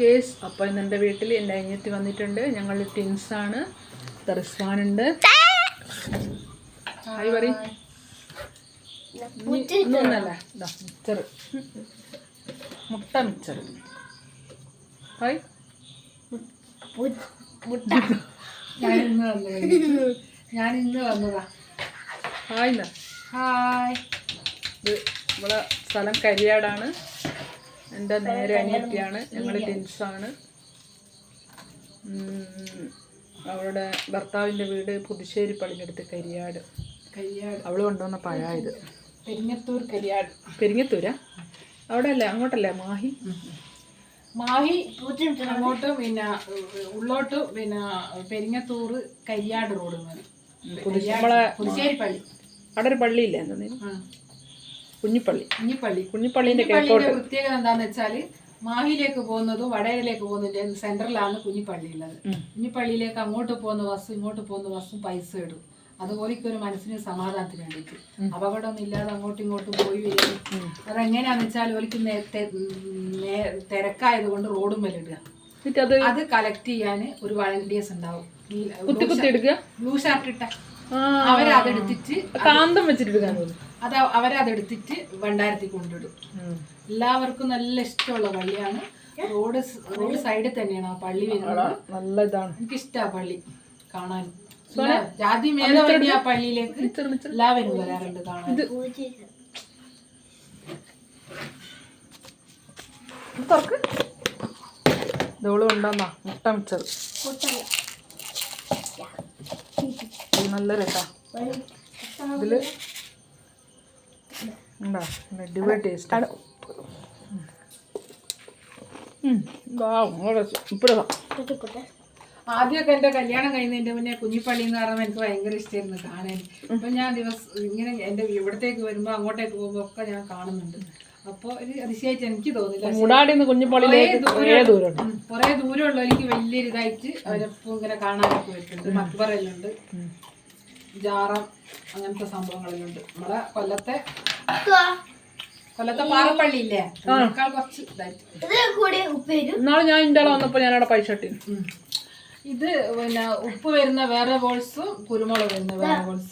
Guys അപ്പോൾ ഇന്ന് എന്റെ വീട്ടിൽ എന്റെ അനിയത്തി വന്നിട്ടുണ്ട്. ഞങ്ങൾ ടിൻസാണ് തെറിസ്വാനുണ്ട് ഹായ് പറ ഒന്നല്ല ഇതാ മിച്ചർ. മുട്ട മിച്ചർ. ഹായ്. ഞാൻ ഇന്ന് വന്നത്. Hi hi. ഇത് നമ്മളെ സ്ഥലം കരിയാടാണ്. എന്റെ നേരെ അനിയത്തിയാണ്. ഞങ്ങൾ ടിൻസാണ്. അവളുടെ ഭർത്താവിന്റെ വീട് പുതുശ്ശേരി പള്ളിനടുത്ത് കരിയാട്. കരിയാട്. അവൾ കൊണ്ടുവന്ന പഴ ഇത്. പെരിങ്ങത്തൂർ കരിയാട്. പെരിങ്ങത്തൂരാ? അവിടെ അല്ലേ അങ്ങോട്ടല്ലേ? മാഹി? മാഹി അങ്ങോട്ട് പിന്നെ ഉള്ളോട്ട് പിന്നെ പെരിങ്ങത്തൂർ കരിയാട് റോഡ് പുതുശ്ശേരി നമ്മളെ പുതുശ്ശേരി പള്ളി. അവിടെ ഒരു പള്ളിയില്ലേ? എന്താ ആ. കുഞ്ഞിപ്പള്ളി. കുഞ്ഞിപ്പള്ളി. കുഞ്ഞിപ്പള്ളിന്റെ കിഴക്കോട്ട് പ്രത്യേകത എന്താന്ന് വെച്ചാൽ മാഹിയിലേക്ക് പോകുന്നതും വടകരയിലേക്ക് പോകുന്നതിന്റെ സെന്ററിലാണ് കുഞ്ഞിപ്പള്ളി ഉള്ളത്. കുഞ്ഞിപ്പള്ളിയിലേക്ക് അങ്ങോട്ട് പോകുന്ന ബസ്സും ഇങ്ങോട്ട് പോകുന്ന ബസ്സും പൈസ ഇടും. അതുപോലെ ഒരു മനസ്സിന് സമാധാനത്തിന് വേണ്ടിയിട്ട്. അപകടമൊന്നും ഇല്ലാതെ അങ്ങോട്ടും ഇങ്ങോട്ടും പോയി വരും. അതെങ്ങനെയാന്ന് വെച്ചാൽ ഒരിക്കൽ തിരക്കായത് കൊണ്ട് റോഡും മേലിടുക അത് കളക്ട് ചെയ്യാൻ ഒരു വളണ്ടിയേഴ്സ് ഉണ്ടാവും. ബ്ലൂ ഷർട്ട് ഇട്ട. അവരതെടുത്തിട്ട് കാന്തം വെച്ചിട്ട് അത് അവരതെടുത്തിട്ട് ഭണ്ഡാരത്തിൽ കൊണ്ടിടും. എല്ലാവർക്കും നല്ല ഇഷ്ടമുള്ള പള്ളിയാണ്. റോഡ് റോഡ് സൈഡിൽ തന്നെയാണ് ആ പള്ളി വരുന്നത്. നല്ല ഇതാണ് എനിക്കിഷ്ടാ പള്ളി കാണാൻ. ജാതി മേലെ വേണ്ടി ആ പള്ളിയിലേക്ക് എല്ലാവരും വരാറുണ്ട് കാണാൻ. ഇത് തുറക്ക്. ഇതോൾ കൊണ്ടുവന്നാ മുട്ട മിച്ചർ ഇത് നല്ല രസാ. ഇതിൽ അടിപൊളി ടേസ്റ്റ്. ഇപ്പോഴാ ആദ്യമൊക്കെ എന്റെ കല്യാണം കഴിയുന്നതിന്റെ മുന്നേ കുഞ്ഞിപ്പള്ളി എന്ന് പറയുമ്പോൾ എനിക്ക് ഭയങ്കര ഇഷ്ടമായിരുന്നു കാണാൻ. ഇപ്പൊ ഞാൻ ദിവസം ഇങ്ങനെ എന്റെ ഇവിടത്തേക്ക് വരുമ്പോ അങ്ങോട്ടേക്ക് പോകുമ്പോ ഒക്കെ ഞാൻ കാണുന്നുണ്ട്. അപ്പൊ ഒരു അതിശയായിട്ട് എനിക്ക് തോന്നില്ല. മുടാടിന്ന് കുഞ്ഞിപ്പള്ളിയിലേക്ക് ദൂരം. കുറേ ദൂരമുള്ള എനിക്ക് വലിയൊരു ഇതായിട്ട് അവരെപ്പോ ഇങ്ങനെ കാണാനൊക്കെ വരുന്നുണ്ട് മക്ബറയിലുണ്ട് ജാറം അങ്ങനത്തെ സംഭവങ്ങളിലുണ്ട്. ഉണ്ട് നമ്മളെ കൊല്ലത്തെ കൊല്ലത്തെ പാറപ്പള്ളി ഇല്ലേ അതിനേക്കാൾ കുറച്ച് ഇന്നാൾ ഞാൻ ഇന്റെ വന്നപ്പോ ഞാൻ അവിടെ പൈസ ഇട്ടു. ഇത് പിന്നെ ഉപ്പ് വരുന്ന വേറെ ബോൾസും കുരുമുളക് വരുന്ന വേറെ ബോൾസും.